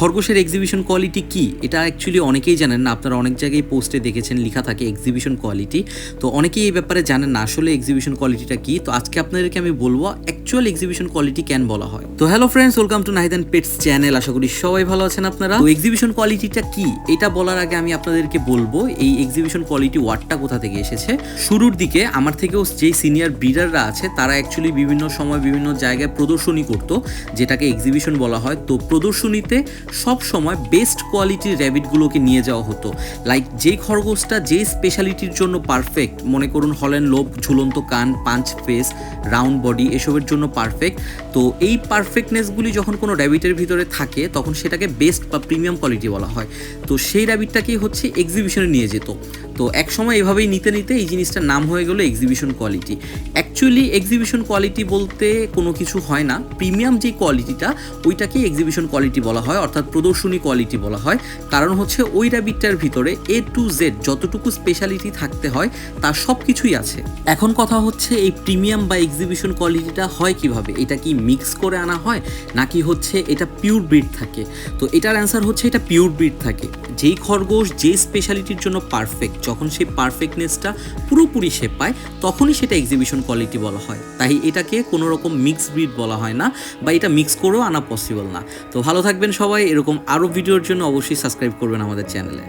খরগোশের exhibition quality কি? এটা অ্যাকচুয়ালি অনেকেই জানেন না, আপনারা অনেক জায়গায় পোস্টে দেখেছেন, লেখা থাকে এক্সিবিশন কোয়ালিটি তো অনেকেই এই ব্যাপারে জানেন না, আসলে এক্সিবিশন কোয়ালিটিটা কি? তো আজকে আপনাদেরকে আমি বলব অ্যাকচুয়াল এক্সিবিশন কোয়ালিটি কেন বলা হয়। তো hello friends welcome to Nahidan pets channel আশা করি সবাই ভালো আছেন আপনারা। তো এক্সিবিশন কোয়ালিটিটা কি? এটা বলার আগে আমি আপনাদেরকে বলব, এই এক্সিবিশন কোয়ালিটি ওয়ার্ডটা কোথা থেকে এসেছে? শুরুর দিকে আমার থেকেও যেই সিনিয়র ব্রিডাররা আছে, তারা অ্যাকচুয়ালি বিভিন্ন সময় বিভিন্ন জায়গায় প্রদর্শনী করতো, যেটাকে এক্সিবিশন বলা হয়। তো প্রদর্শনীতে সব সময় বেস্ট কোয়ালিটির র্যাবিটগুলোকে নিয়ে যাওয়া হতো। লাইক যেই খরগোশটা যে স্পেশালিটির জন্য পারফেক্ট মনে করুন হলেন লোভ ঝুলন্ত কান পাঞ্চ ফেস রাউন্ড বডি এসবের জন্য পারফেক্ট তো এই পারফেক্টনেসগুলি যখন কোনো র্যাবিটের ভিতরে থাকে, তখন সেটাকে বেস্ট বা প্রিমিয়াম কোয়ালিটি বলা হয়। তো সেই র্যাবিটটাকেই হচ্ছে এক্সিবিশনে নিয়ে যেত। তো এক সময় এভাবেই নিতে নিতে এই জিনিসটার নাম হয়ে গেলো exhibition quality actually exhibition quality বলতে কোনো কিছু হয় না। প্রিমিয়াম যে কোয়ালিটিটা ওইটাকেই এক্সিবিশন কোয়ালিটি বলা হয়, অর্থাৎ প্রদর্শনী কোয়ালিটি বলা হয়। কারণ হচ্ছে ওই র্যাবিটটার ভিতরে এ টু জেড যতটুকু স্পেশালিটি থাকতে হয়, তার সব কিছুই আছে। এখন কথা হচ্ছে এই প্রিমিয়াম বা এক্সিবিশন কোয়ালিটিটা হয় কীভাবে? এটা কি মিক্স করে আনা হয়, নাকি হচ্ছে এটা পিওর ব্রিড থাকে? তো এটার অ্যান্সার হচ্ছে এটা পিওর ব্রিড থাকে। যেই খরগোশ যে স্পেশালিটির জন্য পারফেক্ট যখন সেই পারফেক্টনেসটা পুরোপুরি সে পায়, তখনই সেটা এক্সিবিশন কোয়ালিটি বলা হয়। তাই এটাকে কোনো রকম মিক্স ব্রিড বলা হয় না বা এটা মিক্স করেও আনা পসিবল না। তো ভালো থাকবেন সবাই, এরকম আরও ভিডিওর জন্য অবশ্যই সাবস্ক্রাইব করবেন আমাদের চ্যানেলে